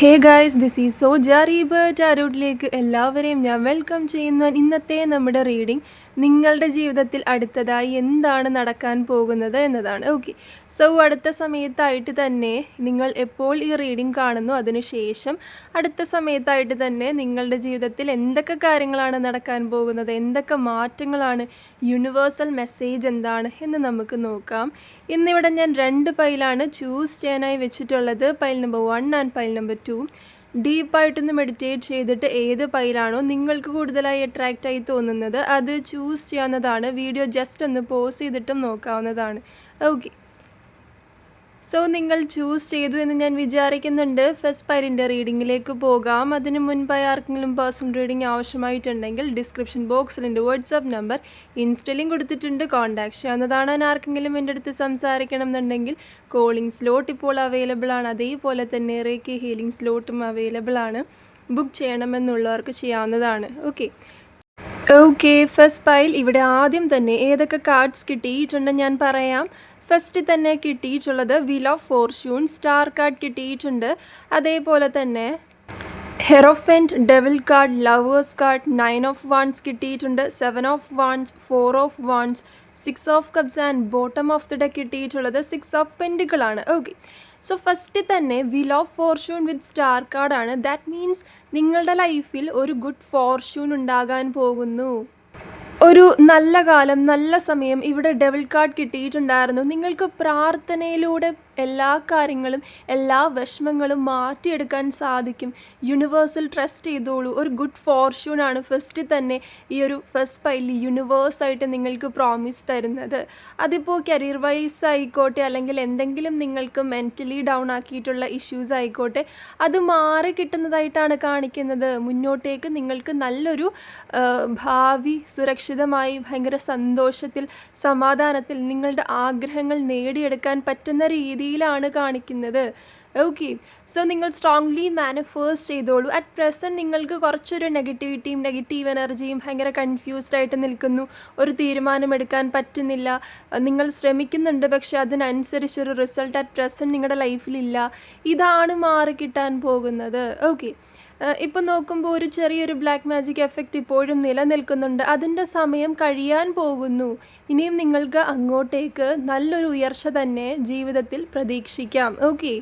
Hey guys this is so ജാറീബ് ടാരോട്ടിലേക്ക് എല്ലാവരെയും ഞാൻ വെൽക്കം ചെയ്യുന്നു ഇന്നത്തെ നമ്മുടെ റീഡിംഗ് നിങ്ങളുടെ ജീവിതത്തിൽ അടുത്തതായി എന്താണ് നടക്കാൻ പോകുന്നത് എന്നതാണ്. ഓക്കെ സോ അടുത്ത സമയത്തായിട്ട് തന്നെ നിങ്ങൾ എപ്പോൾ ഈ റീഡിംഗ് കാണുന്നു അതിനുശേഷം അടുത്ത സമയത്തായിട്ട് തന്നെ നിങ്ങളുടെ ജീവിതത്തിൽ എന്തൊക്കെ കാര്യങ്ങളാണ് നടക്കാൻ പോകുന്നത് എന്തൊക്കെ മാറ്റങ്ങളാണ് യൂണിവേഴ്സൽ മെസ്സേജ് എന്താണ് എന്ന് നമുക്ക് നോക്കാം. ഇന്നിവിടെ ഞാൻ രണ്ട് പൈലാണ് ചൂസ് ചെയ്യാനായി വെച്ചിട്ടുള്ളത്. Pile number one and pile number two ഡീപ്പായിട്ടൊന്ന് meditate ചെയ്തിട്ട് ഏത് പൈലാണോ നിങ്ങൾക്ക് കൂടുതലായി അട്രാക്റ്റ് ആയി തോന്നുന്നത് അത് ചൂസ് ചെയ്യാവുന്നതാണ്. വീഡിയോ ജസ്റ്റ് ഒന്ന് പോസ് ചെയ്തിട്ടും നോക്കാവുന്നതാണ്. ഓക്കെ സോ നിങ്ങൾ ചൂസ് ചെയ്തു എന്ന് ഞാൻ വിചാരിക്കുന്നുണ്ട്. ഫസ്റ്റ് പൈലിന്റെ റീഡിങ്ങിലേക്ക് പോകാം. അതിന് മുൻപായി ആർക്കെങ്കിലും പേഴ്സണൽ റീഡിംഗ് ആവശ്യമായിട്ടുണ്ടെങ്കിൽ ഡിസ്ക്രിപ്ഷൻ ബോക്സിൽ എന്റെ വാട്സാപ്പ് നമ്പർ ഇൻസ്റ്റലിംഗ് കൊടുത്തിട്ടുണ്ട്. കോൺടാക്ട് ചെയ്യാവുന്നതാണ്. ആർക്കെങ്കിലും എന്റെ അടുത്ത് സംസാരിക്കണം എന്നുണ്ടെങ്കിൽ കോളിംഗ് സ്ലോട്ട് ഇപ്പോൾ അവൈലബിൾ ആണ്. അതേപോലെ തന്നെ റേക്ക് ഹീലിംഗ് സ്ലോട്ടും അവൈലബിൾ ആണ്. ബുക്ക് ചെയ്യണമെന്നുള്ളവർക്ക് ചെയ്യാവുന്നതാണ്. ഓക്കെ ഓക്കെ ഫസ്റ്റ് പൈൽ ഇവിടെ ആദ്യം തന്നെ ഏതൊക്കെ കാർഡ്സ് കിട്ടിയിട്ടുണ്ടെന്ന് ഞാൻ പറയാം. ഫസ്റ്റ് തന്നെ കിട്ടിയിട്ടുള്ളത് wheel of fortune star card കിട്ടിയിട്ടുണ്ട്. അതേപോലെ തന്നെ hierophant devil card lovers card nine of wands കിട്ടിയിട്ടുണ്ട്. Seven of wands four of wands six of cups and bottom of the deck കിട്ടിയിട്ടുള്ളത് സിക്സ് ഓഫ് പെൻഡികളാണ് ഓക്കെ സോ ഫസ്റ്റ് തന്നെ wheel of fortune with star കാർഡാണ് that means നിങ്ങളുടെ ലൈഫിൽ ഒരു good Fortune ഉണ്ടാകാൻ പോകുന്നു. ഒരു നല്ല കാലം നല്ല സമയം ഇവിടെ ഡെവിൾ കാർഡ് കിട്ടിയിട്ടുണ്ടായിരുന്നു. നിങ്ങൾക്ക് പ്രാർത്ഥനയിലൂടെ എല്ലാ കാര്യങ്ങളും എല്ലാ വിഷമങ്ങളും മാറ്റിയെടുക്കാൻ സാധിക്കും. യൂണിവേഴ്സിൽ ട്രസ്റ്റ് ചെയ്തോളൂ. ഒരു ഗുഡ് ഫോർച്യൂൺ ആണ് ഫസ്റ്റ് തന്നെ ഈ ഒരു ഫസ്റ്റ് പൈലി യൂണിവേഴ്സായിട്ട് നിങ്ങൾക്ക് പ്രോമിസ് തരുന്നത്. അതിപ്പോൾ കരിയർ വൈസ് ആയിക്കോട്ടെ അല്ലെങ്കിൽ എന്തെങ്കിലും നിങ്ങൾക്ക് മെന്റലി ഡൗൺ ആക്കിയിട്ടുള്ള ഇഷ്യൂസ് ആയിക്കോട്ടെ അത് മാറി കിട്ടുന്നതായിട്ടാണ് കാണിക്കുന്നത്. മുന്നോട്ടേക്ക് നിങ്ങൾക്ക് നല്ലൊരു ഭാവി സുരക്ഷിതമായി ഭയങ്കര സന്തോഷത്തിൽ സമാധാനത്തിൽ നിങ്ങളുടെ ആഗ്രഹങ്ങൾ നേടിയെടുക്കാൻ പറ്റുന്ന രീതിയിലാണ് കാണിക്കുന്നത്. ഓക്കെ സോ നിങ്ങൾ സ്ട്രോങ്ലി മാനിഫേഴ്സ് ചെയ്തോളൂ. അറ്റ് പ്രസന്റ് നിങ്ങൾക്ക് കുറച്ചൊരു നെഗറ്റിവിറ്റിയും നെഗറ്റീവ് എനർജിയും ഭയങ്കര കൺഫ്യൂസ്ഡ് ആയിട്ട് നിൽക്കുന്നു. ഒരു തീരുമാനമെടുക്കാൻ പറ്റുന്നില്ല. നിങ്ങൾ ശ്രമിക്കുന്നുണ്ട് പക്ഷെ അതിനനുസരിച്ചൊരു റിസൾട്ട് അറ്റ് പ്രസന്റ് നിങ്ങളുടെ ലൈഫിലില്ല. ഇതാണ് മാറി കിട്ടാൻ പോകുന്നത്. ഓക്കെ ഇപ്പം നോക്കുമ്പോൾ ഒരു ചെറിയൊരു ബ്ലാക്ക് മാജിക് എഫക്റ്റ് ഇപ്പോഴും നിലനിൽക്കുന്നുണ്ട്. അതിന്റെ സമയം കഴിയാൻ പോകുന്നു. ഇനിയും നിങ്ങൾക്ക് അങ്ങോട്ടേക്ക് നല്ലൊരു ഉയർച്ച തന്നെ ജീവിതത്തിൽ പ്രതീക്ഷിക്കാം. ഓക്കെ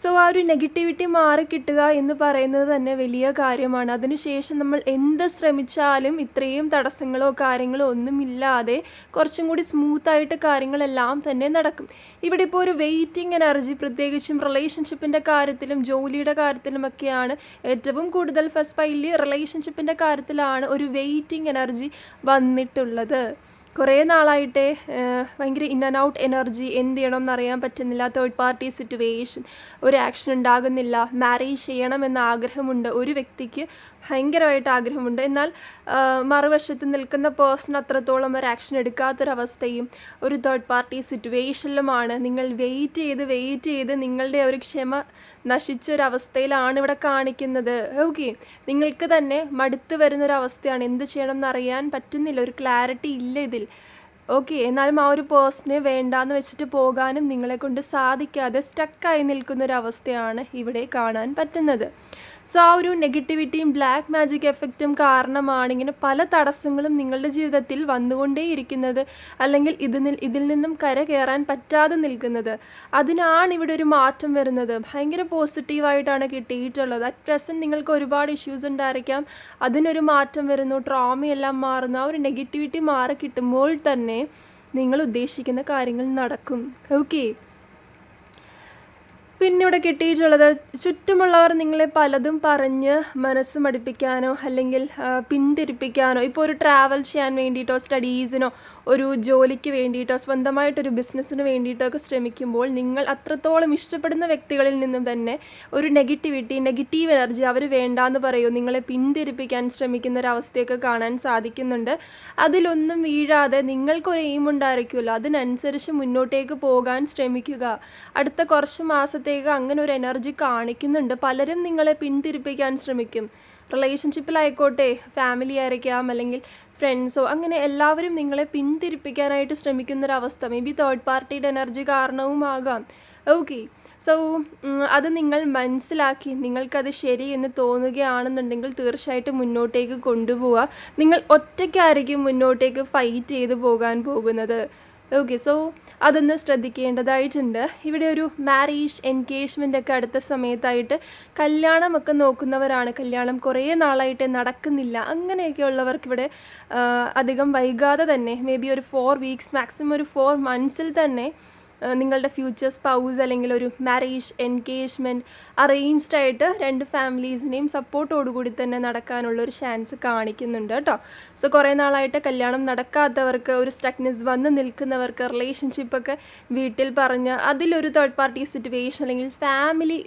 സോ ആ ഒരു നെഗറ്റിവിറ്റി മാറിക്കിട്ടുക എന്ന് പറയുന്നത് തന്നെ വലിയ കാര്യമാണ്. അതിനുശേഷം നമ്മൾ എന്ത് ശ്രമിച്ചാലും ഇത്രയും തടസ്സങ്ങളോ കാര്യങ്ങളോ ഒന്നുമില്ലാതെ കുറച്ചും കൂടി സ്മൂത്തായിട്ട് കാര്യങ്ങളെല്ലാം തന്നെ നടക്കും. ഇവിടെ ഇപ്പോൾ ഒരു വെയിറ്റിംഗ് എനർജി പ്രത്യേകിച്ചും റിലേഷൻഷിപ്പിന്റെ കാര്യത്തിലും ജോലിയുടെ കാര്യത്തിലുമൊക്കെയാണ് ഏറ്റവും കൂടുതൽ ഫസ്റ്റ് പൈലി റിലേഷൻഷിപ്പിന്റെ കാര്യത്തിലാണ് ഒരു വെയിറ്റിംഗ് എനർജി വന്നിട്ടുള്ളത്. കുറേ നാളായിട്ട് ഭയങ്കര ഇൻ ആൻഡ് ഔട്ട് എനർജി എന്ത് ചെയ്യണം എന്നറിയാൻ പറ്റുന്നില്ല. തേർഡ് പാർട്ടി സിറ്റുവേഷൻ ഒരു ആക്ഷൻ ഉണ്ടാകുന്നില്ല. മാരേജ് ചെയ്യണമെന്ന ആഗ്രഹമുണ്ട്. ഒരു വ്യക്തിക്ക് ഭയങ്കരമായിട്ട് ആഗ്രഹമുണ്ട്. എന്നാൽ മറുവശത്ത് നിൽക്കുന്ന പേഴ്സൺ അത്രത്തോളം ഒരു ആക്ഷൻ എടുക്കാത്തൊരവസ്ഥയും ഒരു തേർഡ് പാർട്ടി സിറ്റുവേഷനിലുമാണ് നിങ്ങൾ വെയിറ്റ് ചെയ്ത് വെയിറ്റ് ചെയ്ത് നിങ്ങളുടെ ഒരു ക്ഷമ നശിച്ചൊരവസ്ഥയിലാണ് ഇവിടെ കാണിക്കുന്നത്. ഓക്കെ നിങ്ങൾക്ക് തന്നെ മടുത്ത് വരുന്നൊരവസ്ഥയാണ്. എന്ത് ചെയ്യണം എന്നറിയാൻ പറ്റുന്നില്ല. ഒരു ക്ലാരിറ്റി ഇല്ല ഇതിൽ. ഓക്കെ എന്നാലും ആ ഒരു പേഴ്സണെ വേണ്ടാന്ന് വെച്ചിട്ട് പോകാനും നിങ്ങളെ കൊണ്ട് സാധിക്കാതെ സ്റ്റക്കായി നിൽക്കുന്നൊരവസ്ഥയാണ് ഇവിടെ കാണാൻ പറ്റുന്നത്. സോ ആ ഒരു നെഗറ്റിവിറ്റിയും ബ്ലാക്ക് മാജിക് എഫക്റ്റും കാരണമാണ് ഇങ്ങനെ പല തടസ്സങ്ങളും നിങ്ങളുടെ ജീവിതത്തിൽ വന്നുകൊണ്ടേയിരിക്കുന്നത് അല്ലെങ്കിൽ ഇത് ഇതിൽ നിന്നും കര കയറാൻ പറ്റാതെ നിൽക്കുന്നത്. അതിനാണ് ഇവിടെ ഒരു മാറ്റം വരുന്നത്. ഭയങ്കര പോസിറ്റീവായിട്ടാണ് കിട്ടിയിട്ടുള്ളത്. അറ്റ് പ്രസന്റ് നിങ്ങൾക്ക് ഒരുപാട് ഇഷ്യൂസ് ഉണ്ടായിരിക്കാം. അതിനൊരു മാറ്റം വരുന്നു. ട്രോമയെല്ലാം മാറുന്നു. ആ ഒരു നെഗറ്റിവിറ്റി മാറി കിട്ടുമ്പോൾ തന്നെ നിങ്ങൾ ഉദ്ദേശിക്കുന്ന കാര്യങ്ങൾ നടക്കും. ഓക്കെ പിന്നെ ഇവിടെ കിട്ടിയിട്ടുള്ളത് ചുറ്റുമുള്ളവർ നിങ്ങളെ പലതും പറഞ്ഞ് മനസ്സ് മടിപ്പിക്കാനോ അല്ലെങ്കിൽ പിന്തിരിപ്പിക്കാനോ ഇപ്പോൾ ഒരു ട്രാവൽ ചെയ്യാൻ വേണ്ടിയിട്ടോ സ്റ്റഡീസിനോ ഒരു ജോലിക്ക് വേണ്ടിയിട്ടോ സ്വന്തമായിട്ടൊരു ബിസിനസ്സിന് വേണ്ടിയിട്ടോ ഒക്കെ ശ്രമിക്കുമ്പോൾ നിങ്ങൾ അത്രത്തോളം ഇഷ്ടപ്പെടുന്ന വ്യക്തികളിൽ നിന്നും തന്നെ ഒരു നെഗറ്റിവിറ്റി നെഗറ്റീവ് എനർജി അവർ വേണ്ടാന്ന് പറയൂ നിങ്ങളെ പിന്തിരിപ്പിക്കാൻ ശ്രമിക്കുന്ന ഒരവസ്ഥയൊക്കെ കാണാൻ സാധിക്കുന്നുണ്ട്. അതിലൊന്നും വീഴാതെ നിങ്ങൾക്കൊരു എയിം ഉണ്ടായിരിക്കുമല്ലോ അതിനനുസരിച്ച് മുന്നോട്ടേക്ക് പോകാൻ ശ്രമിക്കുക. അടുത്ത കുറച്ച് മാസത്തെ പ്രത്യേക അങ്ങനെ ഒരു എനർജി കാണിക്കുന്നുണ്ട്. പലരും നിങ്ങളെ പിന്തിരിപ്പിക്കാൻ ശ്രമിക്കും. റിലേഷൻഷിപ്പിലായിക്കോട്ടെ ഫാമിലി ആയിരിക്കാം അല്ലെങ്കിൽ ഫ്രണ്ട്സോ അങ്ങനെ എല്ലാവരും നിങ്ങളെ പിന്തിരിപ്പിക്കാനായിട്ട് ശ്രമിക്കുന്നൊരവസ്ഥ. മേ ബി തേർഡ് പാർട്ടിയുടെ എനർജി കാരണവുമാകാം. ഓക്കെ സോ അത് നിങ്ങൾ മനസ്സിലാക്കി നിങ്ങൾക്കത് ശരി എന്ന് തോന്നുകയാണെന്നുണ്ടെങ്കിൽ തീർച്ചയായിട്ടും മുന്നോട്ടേക്ക് കൊണ്ടുപോവുക. നിങ്ങൾ ഒറ്റയ്ക്കായിരിക്കും മുന്നോട്ടേക്ക് ഫൈറ്റ് ചെയ്ത് പോകാൻ പോകുന്നത്. ഓക്കെ സോ അതൊന്ന് ശ്രദ്ധിക്കേണ്ടതായിട്ടുണ്ട്. ഇവിടെ ഒരു മാരേജ് എൻഗേജ്മെന്റ് ഒക്കെ അടുത്ത സമയത്തായിട്ട് കല്യാണമൊക്കെ നോക്കുന്നവരാണ്. കല്യാണം കുറേ നാളായിട്ട് നടക്കുന്നില്ല. അങ്ങനെയൊക്കെ ഉള്ളവർക്ക് ഇവിടെ അധികം വൈകാതെ തന്നെ മേ ബി ഒരു ഫോർ വീക്സ് മാക്സിമം ഒരു ഫോർ മന്ത്സിൽ തന്നെ നിങ്ങളുടെ ഫ്യൂച്ചർ സ്പൗസ് അല്ലെങ്കിൽ ഒരു മാരേജ് എൻഗേജ്മെന്റ് അറേഞ്ച്ഡ് ആയിട്ട് രണ്ട് ഫാമിലീസിനെയും സപ്പോർട്ടോടുകൂടി തന്നെ നടക്കാനുള്ള ഒരു ചാൻസ് കാണിക്കുന്നുണ്ട് കേട്ടോ. സോ കുറേ നാളായിട്ട് കല്യാണം നടക്കാത്തവർക്ക് ഒരു സ്റ്റക്നെസ് വന്ന് നിൽക്കുന്നവർക്ക് റിലേഷൻഷിപ്പൊക്കെ വീട്ടിൽ പറഞ്ഞ് അതിലൊരു തേർഡ് പാർട്ടി സിറ്റുവേഷൻ അല്ലെങ്കിൽ ഫാമിലി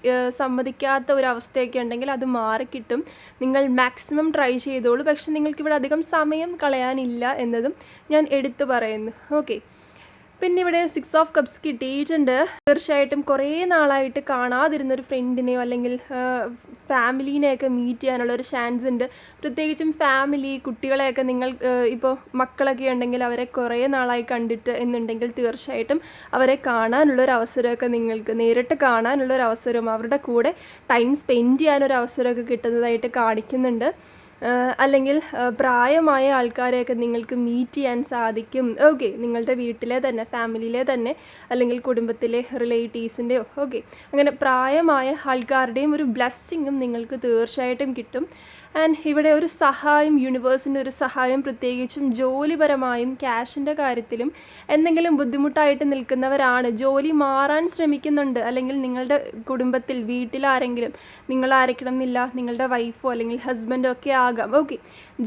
സമ്മതിക്കാത്ത ഒരു അവസ്ഥയൊക്കെ ഉണ്ടെങ്കിൽ അത് മാറിക്കിട്ടും. നിങ്ങൾ മാക്സിമം ട്രൈ ചെയ്തോളൂ. പക്ഷെ നിങ്ങൾക്കിവിടെ അധികം സമയം കളയാനില്ല എന്നതും ഞാൻ എടുത്തു പറയുന്നു. ഓക്കെ പിന്നെ ഇവിടെ സിക്സ് ഓഫ് കപ്സ് കിട്ടിയിട്ടുണ്ട്. തീർച്ചയായിട്ടും കുറേ നാളായിട്ട് കാണാതിരുന്നൊരു ഫ്രണ്ടിനെയോ അല്ലെങ്കിൽ ഫാമിലീനെയൊക്കെ മീറ്റ് ചെയ്യാനുള്ള ഒരു ചാൻസ് ഉണ്ട്. പ്രത്യേകിച്ചും ഫാമിലി കുട്ടികളെയൊക്കെ നിങ്ങൾ ഇപ്പോൾ മക്കളൊക്കെ ഉണ്ടെങ്കിൽ അവരെ കുറേ നാളായി കണ്ടിട്ട് എന്നുണ്ടെങ്കിൽ തീർച്ചയായിട്ടും അവരെ കാണാനുള്ളൊരു അവസരമൊക്കെ നിങ്ങൾക്ക് നേരിട്ട് കാണാനുള്ളൊരു അവസരവും അവരുടെ കൂടെ ടൈം സ്പെൻഡ് ചെയ്യാനൊരു അവസരമൊക്കെ കിട്ടുന്നതായിട്ട് കാണിക്കുന്നുണ്ട്. അല്ലെങ്കിൽ പ്രായമായ ആൾക്കാരെയൊക്കെ നിങ്ങൾക്ക് മീറ്റ് ചെയ്യാൻ സാധിക്കും. ഓക്കെ നിങ്ങളുടെ വീട്ടിലെ തന്നെ ഫാമിലിയിലെ തന്നെ അല്ലെങ്കിൽ കുടുംബത്തിലെ റിലേറ്റീവ്സിന്റെയോ ഓക്കെ അങ്ങനെ പ്രായമായ ആൾക്കാരുടെയും ഒരു ബ്ലെസ്സിങ്ങും നിങ്ങൾക്ക് തീർച്ചയായിട്ടും കിട്ടും. ആൻഡ് ഇവിടെ ഒരു സഹായം യൂണിവേഴ്സിന്റെ ഒരു സഹായം പ്രത്യേകിച്ചും ജോലിപരമായും ക്യാഷിന്റെ കാര്യത്തിലും എന്തെങ്കിലും ബുദ്ധിമുട്ടായിട്ട് നിൽക്കുന്നവരാണ് ജോലി മാറാൻ ശ്രമിക്കുന്നുണ്ട്. അല്ലെങ്കിൽ നിങ്ങളുടെ കുടുംബത്തിൽ വീട്ടിലാരെങ്കിലും നിങ്ങളായിരിക്കണം എന്നില്ല നിങ്ങളുടെ വൈഫോ അല്ലെങ്കിൽ ഹസ്ബൻഡോ ഒക്കെ ആകാം ഓക്കെ.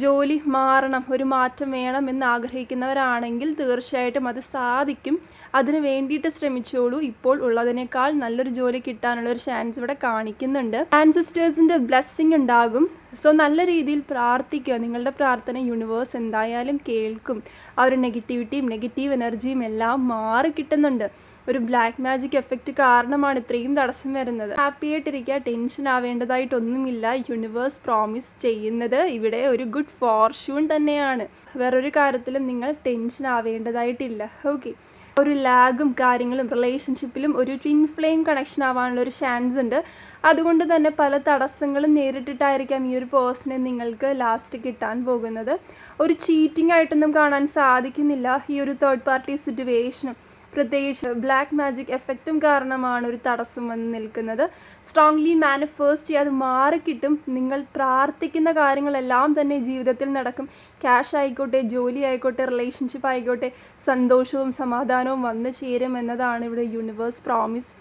ജോലി മാറണം ഒരു മാറ്റം വേണം എന്ന് ആഗ്രഹിക്കുന്നവരാണെങ്കിൽ തീർച്ചയായിട്ടും അത് സാധിക്കും. അതിന് വേണ്ടിയിട്ട് ശ്രമിച്ചോളൂ. ഇപ്പോൾ ഉള്ളതിനേക്കാൾ നല്ലൊരു ജോലി കിട്ടാനുള്ള ഒരു ചാൻസ് ഇവിടെ കാണിക്കുന്നുണ്ട്. ആൻസിസ്റ്റേഴ്സിന്റെ ബ്ലെസ്സിങ് ഉണ്ടാകും. സോ നല്ല രീതിയിൽ പ്രാർത്ഥിക്കുക. നിങ്ങളുടെ പ്രാർത്ഥന യൂണിവേഴ്സ് എന്തായാലും കേൾക്കും. ആ ഒരു നെഗറ്റിവിറ്റിയും നെഗറ്റീവ് എനർജിയും എല്ലാം മാറി കിട്ടുന്നുണ്ട് ഒരു ബ്ലാക്ക് മാജിക് എഫക്റ്റ് കാരണമാണ് ഇത്രയും തടസ്സം വരുന്നത്. ഹാപ്പി ആയിട്ടിരിക്കുക ടെൻഷൻ ആവേണ്ടതായിട്ടൊന്നുമില്ല. യൂണിവേഴ്സ് പ്രോമിസ് ചെയ്യുന്നത് ഇവിടെ ഒരു ഗുഡ് ഫോർച്യൂൺ തന്നെയാണ്. വേറൊരു കാര്യത്തിലും നിങ്ങൾ ടെൻഷൻ ആവേണ്ടതായിട്ടില്ല. ഓക്കെ ഒരു ലാഗും കാര്യങ്ങളും റിലേഷൻഷിപ്പിലും ഒരു ട്വിൻ ഫ്ലെയിം കണക്ഷൻ ആവാനുള്ള ഒരു ചാൻസ് ഉണ്ട്. അതുകൊണ്ട് തന്നെ പല തടസ്സങ്ങളും നേരിട്ടിട്ടായിരിക്കാം ഈ ഒരു പേഴ്സണെ നിങ്ങൾക്ക് ലാസ്റ്റ് കിട്ടാൻ പോകുന്നത്. ഒരു ചീറ്റിംഗ് ആയിട്ടൊന്നും കാണാൻ സാധിക്കുന്നില്ല ഈ ഒരു തേർഡ് പാർട്ടി സിറ്റുവേഷനും പ്രത്യേകിച്ച് ബ്ലാക്ക് മാജിക് എഫക്റ്റും കാരണമാണ് ഒരു തടസ്സം വന്ന് നിൽക്കുന്നത്. സ്ട്രോങ്ലി മാനിഫേസ്റ്റ് ചെയ്യാതെ മാറിക്കിട്ടും. നിങ്ങൾ പ്രാർത്ഥിക്കുന്ന കാര്യങ്ങളെല്ലാം തന്നെ ജീവിതത്തിൽ നടക്കും. ക്യാഷ് ആയിക്കോട്ടെ ജോലി ആയിക്കോട്ടെ റിലേഷൻഷിപ്പ് ആയിക്കോട്ടെ സന്തോഷവും സമാധാനവും വന്നു ചേരും എന്നതാണ് ഇവിടെ യൂണിവേഴ്സ് പ്രോമിസ്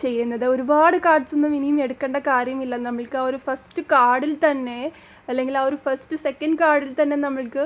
ചെയ്യുന്നത്. ഒരുപാട് കാർഡ്സ് ഒന്നും ഇനിയും എടുക്കേണ്ട കാര്യമില്ല. നമ്മൾക്ക് ആ ഒരു ഫസ്റ്റ് കാർഡിൽ തന്നെ അല്ലെങ്കിൽ ആ ഒരു ഫസ്റ്റ് സെക്കൻഡ് കാർഡിൽ തന്നെ നമ്മൾക്ക്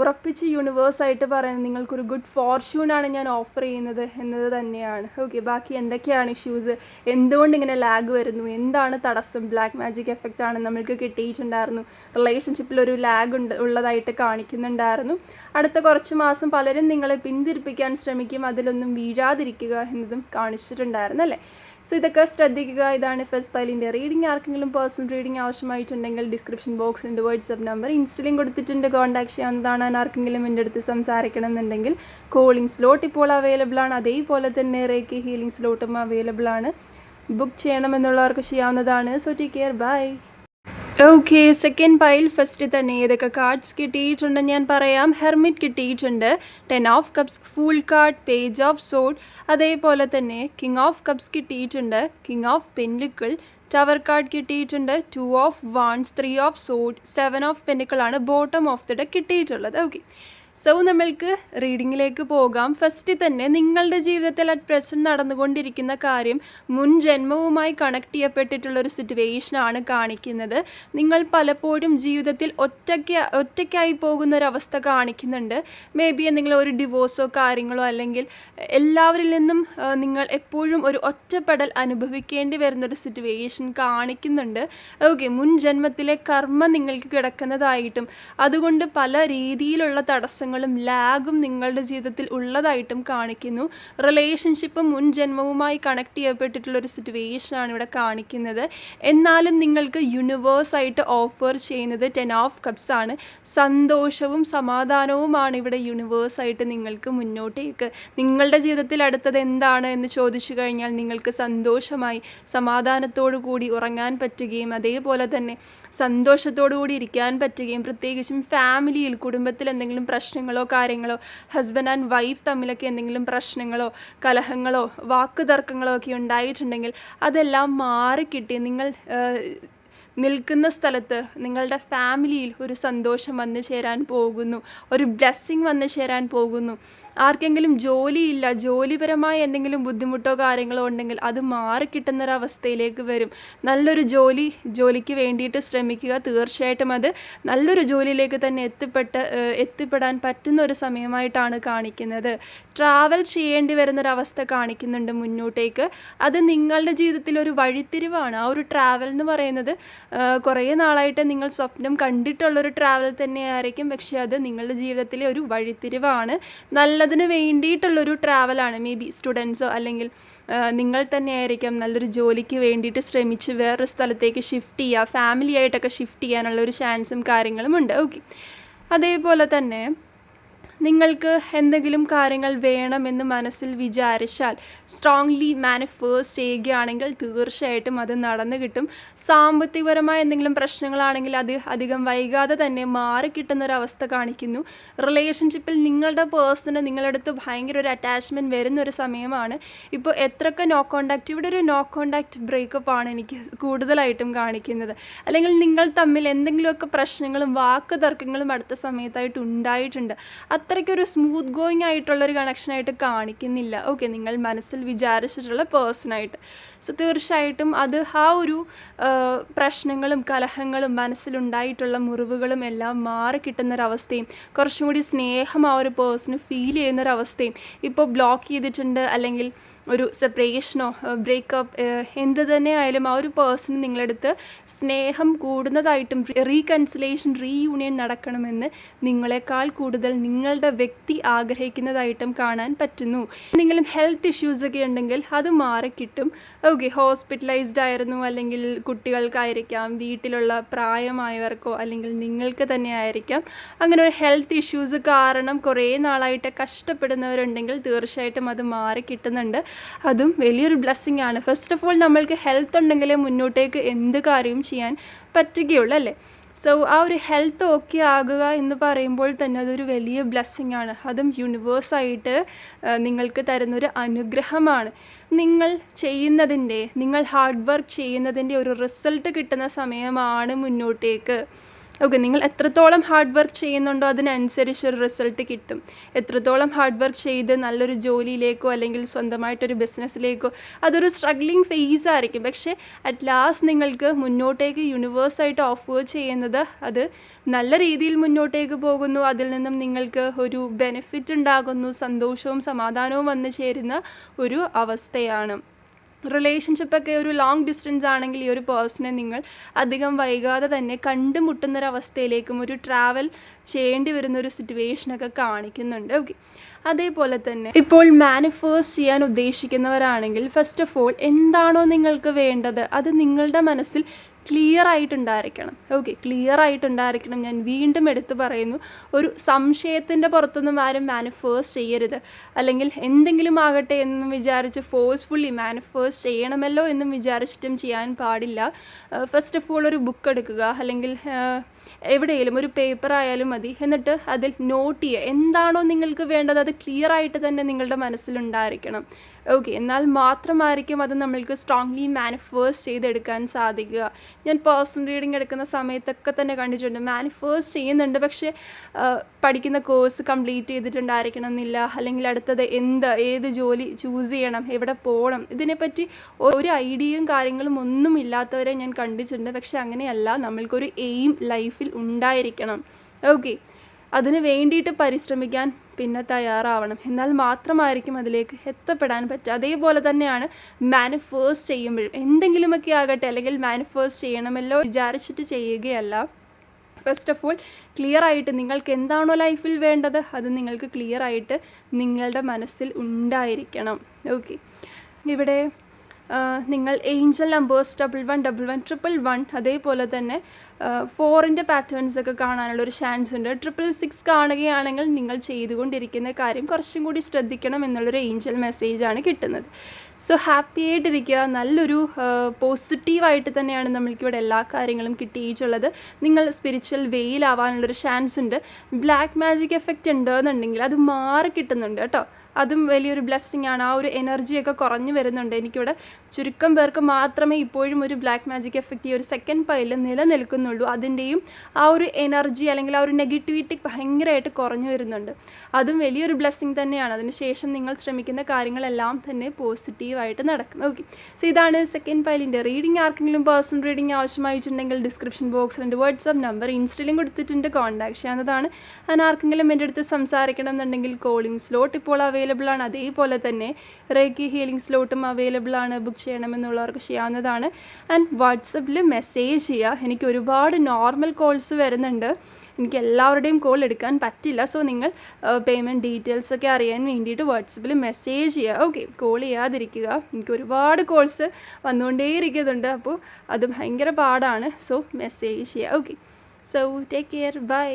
ഉറപ്പിച്ച് യൂണിവേഴ്സായിട്ട് പറയുന്നത് നിങ്ങൾക്കൊരു ഗുഡ് ഫോർച്യൂണാണ് ഞാൻ ഓഫർ ചെയ്യുന്നത് എന്നത് തന്നെയാണ്. ഓക്കെ ബാക്കി എന്തൊക്കെയാണ് ഇഷ്യൂസ് എന്തുകൊണ്ട് ഇങ്ങനെ ലാഗ് വരുന്നു? എന്താണ് തടസ്സം? ബ്ലാക്ക് മാജിക് എഫക്റ്റ് ആണ് നമ്മൾക്ക് കിട്ടിയിട്ടുണ്ടായിരുന്നു. റിലേഷൻഷിപ്പിൽ ഒരു ലാഗ് ഉണ്ട് ഉള്ളതായിട്ട് കാണിക്കുന്നുണ്ടായിരുന്നു. അടുത്ത കുറച്ച് മാസം പലരും നിങ്ങളെ പിന്തിരിപ്പിക്കാൻ ശ്രമിക്കും അതിലൊന്നും വീഴാതിരിക്കുക എന്നതും കാണിച്ചിട്ടുണ്ടായിരുന്നു അല്ലേ? സോ ഇതൊക്കെ ശ്രദ്ധിക്കുക. ഇതാണ് ഫസ്റ്റ് ഫയലിന്റെ റീഡിംഗ് ആർക്കെങ്കിലും പേഴ്സണൽ റീഡിംഗ് ആവശ്യമായിട്ടുണ്ടെങ്കിൽ ഡിസ്ക്രിപ്ഷൻ ബോക്സിന്റെ വാട്സപ്പ് നമ്പർ ഇൻസ്റ്റയിലും കൊടുത്തിട്ടുണ്ട്. കോൺടാക്ട് ചെയ്യാവുന്നതാണ്. ആർക്കെങ്കിലും എന്റെ അടുത്ത് സംസാരിക്കണം എന്നുണ്ടെങ്കിൽ കോളിംഗ് സ്ലോട്ട് ഇപ്പോൾ അവൈലബിൾ ആണ്. അതേപോലെ തന്നെ റേക്ക് ഹീലിംഗ് സ്ലോട്ടും അവൈലബിൾ ആണ്. ബുക്ക് ചെയ്യണമെന്നുള്ളവർക്ക് ചെയ്യാവുന്നതാണ്. So take care bye okay second pile first തന്നെ. ഏതൊക്കെ കാർഡ്സ് കിട്ടിയിട്ടുണ്ട് ഞാൻ പറയാം. ഹെർമിറ്റ് കിട്ടിയിട്ടുണ്ട്. Ten of cups full card page of sword അതേപോലെ തന്നെ കിങ് ഓഫ് കപ്സ് കിട്ടിയിട്ടുണ്ട്. കിങ് ഓഫ് പെൻലുക്കൾ ടവർ കാർഡ് കിട്ടിയിട്ടുണ്ട്. Two of wands three of sword seven of പെന്നുക്കളാണ് bottom of the കിട്ടിയിട്ടുള്ളത്. ഓക്കെ സോ നമ്മൾക്ക് റീഡിങ്ങിലേക്ക് പോകാം. ഫസ്റ്റ് തന്നെ നിങ്ങളുടെ ജീവിതത്തിൽ അറ്റ് പ്രസന്റ് നടന്നുകൊണ്ടിരിക്കുന്ന കാര്യം മുൻ ജന്മവുമായി കണക്ട് ചെയ്യപ്പെട്ടിട്ടുള്ള ഒരു സിറ്റുവേഷനാണ് കാണിക്കുന്നത്. നിങ്ങൾ പലപ്പോഴും ജീവിതത്തിൽ ഒറ്റയ്ക്ക് ഒറ്റയ്ക്കായി പോകുന്ന ഒരവസ്ഥ കാണിക്കുന്നുണ്ട്. മേ ബി എന്തെങ്കിലും ഒരു ഡിവോഴ്സോ കാര്യങ്ങളോ അല്ലെങ്കിൽ എല്ലാവരിൽ നിന്നും നിങ്ങൾ എപ്പോഴും ഒരു ഒറ്റപ്പെടൽ അനുഭവിക്കേണ്ടി വരുന്നൊരു സിറ്റുവേഷൻ കാണിക്കുന്നുണ്ട്. ഓക്കെ മുൻ ജന്മത്തിലെ കർമ്മ നിങ്ങൾക്ക് കിടക്കുന്നതായിട്ടും അതുകൊണ്ട് പല രീതിയിലുള്ള തടസ്സങ്ങൾ തടസ്സങ്ങളും ലാഗും നിങ്ങളുടെ ജീവിതത്തിൽ ഉള്ളതായിട്ടും കാണിക്കുന്നു. റിലേഷൻഷിപ്പ് മുൻ ജന്മവുമായി കണക്ട് ചെയ്യപ്പെട്ടിട്ടുള്ള ഒരു സിറ്റുവേഷനാണ് ഇവിടെ കാണിക്കുന്നത്. എന്നാലും നിങ്ങൾക്ക് യൂണിവേഴ്സായിട്ട് ഓഫർ ചെയ്യുന്നത് ടെൻ ഓഫ് കപ്സ് ആണ്. സന്തോഷവും സമാധാനവുമാണ് ഇവിടെ യൂണിവേഴ്സായിട്ട് നിങ്ങൾക്ക് മുന്നോട്ടേക്ക്. നിങ്ങളുടെ ജീവിതത്തിൽ അടുത്തത് എന്താണ് എന്ന് ചോദിച്ചു കഴിഞ്ഞാൽ നിങ്ങൾക്ക് സന്തോഷമായി സമാധാനത്തോടു കൂടി ഉറങ്ങാൻ പറ്റുകയും അതേപോലെ തന്നെ സന്തോഷത്തോടു കൂടി ഇരിക്കാൻ പറ്റുകയും പ്രത്യേകിച്ചും ഫാമിലിയിൽ കുടുംബത്തിൽ എന്തെങ്കിലും പ്രശ്നങ്ങളോ കാര്യങ്ങളോ ഹസ്ബൻഡ് ആൻഡ് വൈഫ് തമ്മിലൊക്കെ എന്തെങ്കിലും പ്രശ്നങ്ങളോ കലഹങ്ങളോ വാക്കുതർക്കങ്ങളോ ഒക്കെ ഉണ്ടായിട്ടുണ്ടെങ്കിൽ അതെല്ലാം മാറിക്കിട്ടി. നിങ്ങൾ നിൽക്കുന്ന സ്ഥലത്ത് നിങ്ങളുടെ ഫാമിലിയിൽ ഒരു സന്തോഷം വന്നു ചേരാൻ പോകുന്നു. ഒരു ബ്ലെസ്സിങ് വന്നു ചേരാൻ പോകുന്നു. ആർക്കെങ്കിലും ജോലിയില്ല ജോലിപരമായ എന്തെങ്കിലും ബുദ്ധിമുട്ടോ കാര്യങ്ങളോ ഉണ്ടെങ്കിൽ അത് മാറിക്കിട്ടുന്നൊരവസ്ഥയിലേക്ക് വരും. നല്ലൊരു ജോലി ജോലിക്ക് വേണ്ടിയിട്ട് ശ്രമിക്കുക. തീർച്ചയായിട്ടും അത് നല്ലൊരു ജോലിയിലേക്ക് തന്നെ എത്തിപ്പെട്ട് എത്തിപ്പെടാൻ പറ്റുന്ന ഒരു സമയമായിട്ടാണ് കാണിക്കുന്നത്. ട്രാവൽ ചെയ്യേണ്ടി വരുന്നൊരവസ്ഥ കാണിക്കുന്നുണ്ട് മുന്നോട്ടേക്ക്. അത് നിങ്ങളുടെ ജീവിതത്തിൽ ഒരു വഴിത്തിരിവാണ്. ആ ഒരു ട്രാവൽ എന്ന് പറയുന്നത് കുറേ നാളായിട്ട് നിങ്ങൾ സ്വപ്നം കണ്ടിട്ടുള്ളൊരു ട്രാവൽ തന്നെയായിരിക്കും. പക്ഷേ അത് നിങ്ങളുടെ ജീവിതത്തിലെ ഒരു വഴിത്തിരിവാണ്. നല്ലതിന് വേണ്ടിയിട്ടുള്ളൊരു ട്രാവലാണ് മേ ബി സ്റ്റുഡൻസോ അല്ലെങ്കിൽ നിങ്ങൾ തന്നെ ആയിരിക്കാം നല്ലൊരു ജോലിക്ക് വേണ്ടിയിട്ട് ശ്രമിച്ച് വേറൊരു സ്ഥലത്തേക്ക് ഷിഫ്റ്റ് ചെയ്യുക ഫാമിലി ആയിട്ടൊക്കെ ഷിഫ്റ്റ് ചെയ്യാനുള്ള ഒരു ചാൻസും കാര്യങ്ങളും ഉണ്ട്. ഓക്കെ അതേപോലെ തന്നെ നിങ്ങൾക്ക് എന്തെങ്കിലും കാര്യങ്ങൾ വേണമെന്ന് മനസ്സിൽ വിചാരിച്ചാൽ സ്ട്രോങ്ലി മാനിഫേസ്റ്റ് ചെയ്യുകയാണെങ്കിൽ തീർച്ചയായിട്ടും അത് നടന്നു കിട്ടും. സാമ്പത്തികപരമായ എന്തെങ്കിലും പ്രശ്നങ്ങളാണെങ്കിൽ അത് അധികം വൈകാതെ തന്നെ മാറിക്കിട്ടുന്നൊരവസ്ഥ കാണിക്കുന്നു. റിലേഷൻഷിപ്പിൽ നിങ്ങളുടെ പേഴ്സണ് നിങ്ങളുടെ അടുത്ത് ഭയങ്കര ഒരു അറ്റാച്ച്മെന്റ് വരുന്ന ഒരു സമയമാണ്. ഇപ്പോൾ എത്രയൊക്കെ നോ കോണ്ടാക്റ്റ് ഇവിടെ ഒരു നോ കോണ്ടാക്റ്റ് ബ്രേക്കപ്പ് ആണ് എനിക്ക് കൂടുതലായിട്ടും കാണിക്കുന്നത്. അല്ലെങ്കിൽ നിങ്ങൾ തമ്മിൽ എന്തെങ്കിലുമൊക്കെ പ്രശ്നങ്ങളും വാക്ക് തർക്കങ്ങളും അടുത്ത സമയത്തായിട്ട് ഉണ്ടായിട്ടുണ്ട്. അത്രയ്ക്കൊരു സ്മൂത്ത് ഗോയിങ് ആയിട്ടുള്ളൊരു കണക്ഷനായിട്ട് കാണിക്കുന്നില്ല. ഓക്കെ നിങ്ങൾ മനസ്സിൽ വിചാരിച്ചിട്ടുള്ള പേഴ്സണായിട്ട് സോ തീർച്ചയായിട്ടും അത് ആ ഒരു പ്രശ്നങ്ങളും കലഹങ്ങളും മനസ്സിലുണ്ടായിട്ടുള്ള മുറിവുകളും എല്ലാം മാറി കിട്ടുന്നൊരവസ്ഥയും കുറച്ചും കൂടി സ്നേഹം ആ ഒരു പേഴ്സണ് ഫീൽ ചെയ്യുന്നൊരവസ്ഥയും ഇപ്പോൾ ബ്ലോക്ക് ചെയ്തിട്ടുണ്ട്. അല്ലെങ്കിൽ ഒരു സെപ്പറേഷനോ ബ്രേക്കപ്പ് എന്ത് തന്നെ ആയാലും ആ ഒരു പേഴ്സൺ നിങ്ങളടുത്ത് സ്നേഹം കൂടുന്നതായിട്ടും റീകൺസിലേഷൻ റീയൂണിയൻ നടക്കണമെന്ന് നിങ്ങളെക്കാൾ കൂടുതൽ നിങ്ങളുടെ വ്യക്തി ആഗ്രഹിക്കുന്നതായിട്ടും കാണാൻ പറ്റുന്നു. എന്തെങ്കിലും ഹെൽത്ത് ഇഷ്യൂസ് ഒക്കെ ഉണ്ടെങ്കിൽ അത് മാറിക്കിട്ടും. ഓക്കെ ഹോസ്പിറ്റലൈസ്ഡ് ആയിരുന്നു അല്ലെങ്കിൽ കുട്ടികൾക്കായിരിക്കാം വീട്ടിലുള്ള പ്രായമായവർക്കോ അല്ലെങ്കിൽ നിങ്ങൾക്ക് തന്നെ ആയിരിക്കാം അങ്ങനെ ഒരു ഹെൽത്ത് ഇഷ്യൂസ് കാരണം കുറേ നാളായിട്ട് കഷ്ടപ്പെടുന്നവരുണ്ടെങ്കിൽ തീർച്ചയായിട്ടും അത് മാറി കിട്ടുന്നുണ്ട് അതും വലിയൊരു ബ്ലെസ്സിങ് ആണ്. ഫസ്റ്റ് ഓഫ് ഓൾ നമ്മൾക്ക് ഹെൽത്ത് ഉണ്ടെങ്കിലേ മുന്നോട്ടേക്ക് എന്ത് കാര്യവും ചെയ്യാൻ പറ്റുകയുള്ളൂ അല്ലേ? സോ ആ ഒരു ഹെൽത്ത് ഓക്കെ ആകുക എന്ന് പറയുമ്പോൾ തന്നെ അതൊരു വലിയ ബ്ലെസ്സിങ് ആണ്. അതും യൂണിവേഴ്സായിട്ട് നിങ്ങൾക്ക് തരുന്നൊരു അനുഗ്രഹമാണ്. നിങ്ങൾ ചെയ്യുന്നതിന്റെ നിങ്ങൾ ഹാർഡ് വർക്ക് ചെയ്യുന്നതിന്റെ ഒരു റിസൾട്ട് കിട്ടുന്ന സമയമാണ് മുന്നോട്ടേക്ക്. ഓക്കെ നിങ്ങൾ എത്രത്തോളം ഹാർഡ് വർക്ക് ചെയ്യുന്നുണ്ടോ അതിനനുസരിച്ച് ഒരു റിസൾട്ട് കിട്ടും. എത്രത്തോളം ഹാർഡ് വർക്ക് ചെയ്ത് നല്ലൊരു ജോലിയിലേക്കോ അല്ലെങ്കിൽ സ്വന്തമായിട്ടൊരു ബിസിനസ്സിലേക്കോ അതൊരു സ്ട്രഗ്ലിംഗ് ഫേസ് ആയിരിക്കും. പക്ഷേ അറ്റ് ലാസ്റ്റ് നിങ്ങൾക്ക് മുന്നോട്ടേക്ക് യൂണിവേഴ്സായിട്ട് ഓഫർ ചെയ്യുന്നത് അത് നല്ല രീതിയിൽ മുന്നോട്ടേക്ക് പോകുന്നു. അതിൽ നിന്നും നിങ്ങൾക്ക് ഒരു ബെനിഫിറ്റ് ഉണ്ടാകുന്നു. സന്തോഷവും സമാധാനവും വന്നു ചേരുന്ന ഒരു അവസ്ഥയാണ്. റിലേഷൻഷിപ്പൊക്കെ ഒരു ലോങ് ഡിസ്റ്റൻസ് ആണെങ്കിൽ ഈ ഒരു പേഴ്സണെ നിങ്ങൾ അധികം വൈകാതെ തന്നെ കണ്ടുമുട്ടുന്നൊരവസ്ഥയിലേക്കും ഒരു ട്രാവൽ ചെയ്യേണ്ടി വരുന്ന ഒരു സിറ്റുവേഷനൊക്കെ കാണിക്കുന്നുണ്ട്. ഓക്കെ അതേപോലെ തന്നെ ഇപ്പോൾ മാനിഫേഴ്സ് ചെയ്യാൻ ഉദ്ദേശിക്കുന്നവരാണെങ്കിൽ ഫസ്റ്റ് ഓഫ് ഓൾ എന്താണോ നിങ്ങൾക്ക് വേണ്ടത് അത് നിങ്ങളുടെ മനസ്സിൽ ക്ലിയർ ആയിട്ടുണ്ടായിരിക്കണം. ഓക്കെ ക്ലിയർ ആയിട്ടുണ്ടായിരിക്കണം. ഞാൻ വീണ്ടും എടുത്തു പറയുന്നു. ഒരു സംശയത്തിന്റെ പുറത്തൊന്നും ആരും മാനിഫേഴ്സ് ചെയ്യരുത്. അല്ലെങ്കിൽ എന്തെങ്കിലും ആകട്ടെ എന്നും വിചാരിച്ച് ഫോഴ്സ്ഫുള്ളി മാനിഫേഴ്സ് ചെയ്യണമല്ലോ എന്നും വിചാരിച്ചിട്ടും ചെയ്യാൻ പാടില്ല. ഫസ്റ്റ് ഓഫ് ഓൾ ഒരു ബുക്ക് എടുക്കുക. അല്ലെങ്കിൽ എവിടെയെങ്കിലും ഒരു പേപ്പർ ആയാലും മതി. എന്നിട്ട് അതിൽ നോട്ട് ചെയ്യുക. എന്താണോ നിങ്ങൾക്ക് വേണ്ടത് അത് ക്ലിയർ ആയിട്ട് തന്നെ നിങ്ങളുടെ മനസ്സിലുണ്ടായിരിക്കണം. ഓക്കെ എന്നാൽ മാത്രമായിരിക്കും അത് നമ്മൾക്ക് സ്ട്രോങ്ലി മാനിഫേഴ്സ് ചെയ്തെടുക്കാൻ സാധിക്കുക. ഞാൻ പേഴ്സണൽ റീഡിങ് എടുക്കുന്ന സമയത്തൊക്കെ തന്നെ കണ്ടിട്ടുണ്ട്. മാനിഫേഴ്സ് ചെയ്യുന്നുണ്ട്. പക്ഷേ പഠിക്കുന്ന കോഴ്സ് കംപ്ലീറ്റ് ചെയ്തിട്ടുണ്ടായിരിക്കണം എന്നില്ല അല്ലെങ്കിൽ അടുത്തത് എന്ത് ഏത് ജോലി ചൂസ് ചെയ്യണം എവിടെ പോകണം ഇതിനെപ്പറ്റി ഒരു ഐഡിയയും കാര്യങ്ങളും ഒന്നും ഇല്ലാത്തവരെ ഞാൻ കണ്ടിട്ടുണ്ട്. പക്ഷെ അങ്ങനെയല്ല. നമ്മൾക്കൊരു എയിം ലൈഫിൽ ഉണ്ടായിരിക്കണം. ഓക്കെ അതിന് വേണ്ടിയിട്ട് പരിശ്രമിക്കാൻ പിന്നെ തയ്യാറാവണം. എന്നാൽ മാത്രമായിരിക്കും അതിലേക്ക് എത്തപ്പെടാൻ പറ്റുക. അതേപോലെ തന്നെയാണ് മാനിഫേസ്റ്റ് ചെയ്യുമ്പോഴും. എന്തെങ്കിലുമൊക്കെ ആകട്ടെ അല്ലെങ്കിൽ മാനിഫേസ്റ്റ് ചെയ്യണമല്ലോ വിചാരിച്ചിട്ട് ചെയ്യുകയല്ല. ഫസ്റ്റ് ഓഫ് ഓൾ ക്ലിയർ ആയിട്ട് നിങ്ങൾക്ക് എന്താണോ ലൈഫിൽ വേണ്ടത് അത് നിങ്ങൾക്ക് ക്ലിയർ ആയിട്ട് നിങ്ങളുടെ മനസ്സിൽ ഉണ്ടായിരിക്കണം. ഓക്കെ ഇവിടെ നിങ്ങൾ angel numbers double one double one triple one അതേപോലെ തന്നെ ഫോറിന്റെ പാറ്റേൺസ് ഒക്കെ കാണാനുള്ള ഒരു ചാൻസ് ഉണ്ട്. ട്രിപ്പിൾ സിക്സ് കാണുകയാണെങ്കിൽ നിങ്ങൾ ചെയ്തുകൊണ്ടിരിക്കുന്ന കാര്യം കുറച്ചും കൂടി ശ്രദ്ധിക്കണം എന്നുള്ളൊരു ഏഞ്ചൽ മെസ്സേജാണ് കിട്ടുന്നത്. സോ ഹാപ്പി ആയിട്ടിരിക്കുക. നല്ലൊരു പോസിറ്റീവായിട്ട് തന്നെയാണ് നമ്മൾക്കിവിടെ എല്ലാ കാര്യങ്ങളും കിട്ടിയിട്ടുള്ളത്. നിങ്ങൾ സ്പിരിച്വൽ വെയിലാവാനുള്ളൊരു ചാൻസ് ഉണ്ട്. ബ്ലാക്ക് മാജിക് എഫക്റ്റ് ഉണ്ടെന്നുണ്ടെങ്കിൽ അത് മാറി കിട്ടുന്നുണ്ട് കേട്ടോ. അതും വലിയൊരു ബ്ലെസ്സിങ് ആണ്. ആ ഒരു എനർജിയൊക്കെ കുറഞ്ഞു വരുന്നുണ്ട്. എനിക്കിവിടെ ചുരുക്കം പേർക്ക് മാത്രമേ ഇപ്പോഴും ഒരു ബ്ലാക്ക് മാജിക് എഫക്റ്റ് ഈ ഒരു സെക്കൻഡ് പൈലിൽ നിലനിൽക്കുന്നുള്ളൂ. അതിന്റെയും ആ ഒരു എനർജി അല്ലെങ്കിൽ ആ ഒരു നെഗറ്റിവിറ്റി ഭയങ്കരമായിട്ട് കുറഞ്ഞു വരുന്നുണ്ട്. അതും വലിയൊരു ബ്ലെസ്സിങ് തന്നെയാണ്. അതിനുശേഷം നിങ്ങൾ ശ്രമിക്കുന്ന കാര്യങ്ങളെല്ലാം തന്നെ പോസിറ്റീവായിട്ട് നടക്കും. ഓക്കെ സോ ഇതാണ് സെക്കൻഡ് പൈലിന്റെ റീഡിംഗ് ആർക്കെങ്കിലും പേഴ്സണൽ റീഡിംഗ് ആവശ്യമായിട്ടുണ്ടെങ്കിൽ ഡിസ്ക്രിപ്ഷൻ ബോക്സിൽ എന്റെ വാട്സ്ആപ്പ് നമ്പർ ഇൻസ്റ്റയിലും കൊടുത്തിട്ടുണ്ട്. കോൺടാക്ട് ചെയ്യാവുന്നതാണ്. ഞാൻ ആർക്കെങ്കിലും എന്റെ അടുത്ത് സംസാരിക്കണം എന്നുണ്ടെങ്കിൽ കോളിംഗ് സ്ലോട്ട് ഇപ്പോൾ അവൈലബിൾ ആണ്. അതേപോലെ തന്നെ റേക്കി ഹീലിംഗ് സ്ലോട്ടും അവൈലബിൾ ആണ് ബുക്ക് ചെയ്യണമെന്നുള്ളവർക്ക് ചെയ്യാവുന്നതാണ്. ആൻഡ് വാട്സപ്പിൽ മെസ്സേജ് ചെയ്യുക എനിക്ക് ഒരുപാട് നോർമൽ കോൾസ് വരുന്നുണ്ട്. എനിക്ക് എല്ലാവരുടെയും കോൾ എടുക്കാൻ പറ്റില്ല. സോ നിങ്ങൾ പേയ്മെന്റ് ഡീറ്റെയിൽസ് ഒക്കെ അറിയാൻ വേണ്ടിയിട്ട് വാട്സപ്പിൽ മെസ്സേജ് ചെയ്യുക ഓക്കെ കോൾ ചെയ്യാതിരിക്കുക. എനിക്ക് ഒരുപാട് കോൾസ് വന്നുകൊണ്ടേയിരിക്കുന്നുണ്ട്. അപ്പോൾ അത് ഭയങ്കര പാടാണ്. സോ മെസ്സേജ് ചെയ്യുക okay so take care bye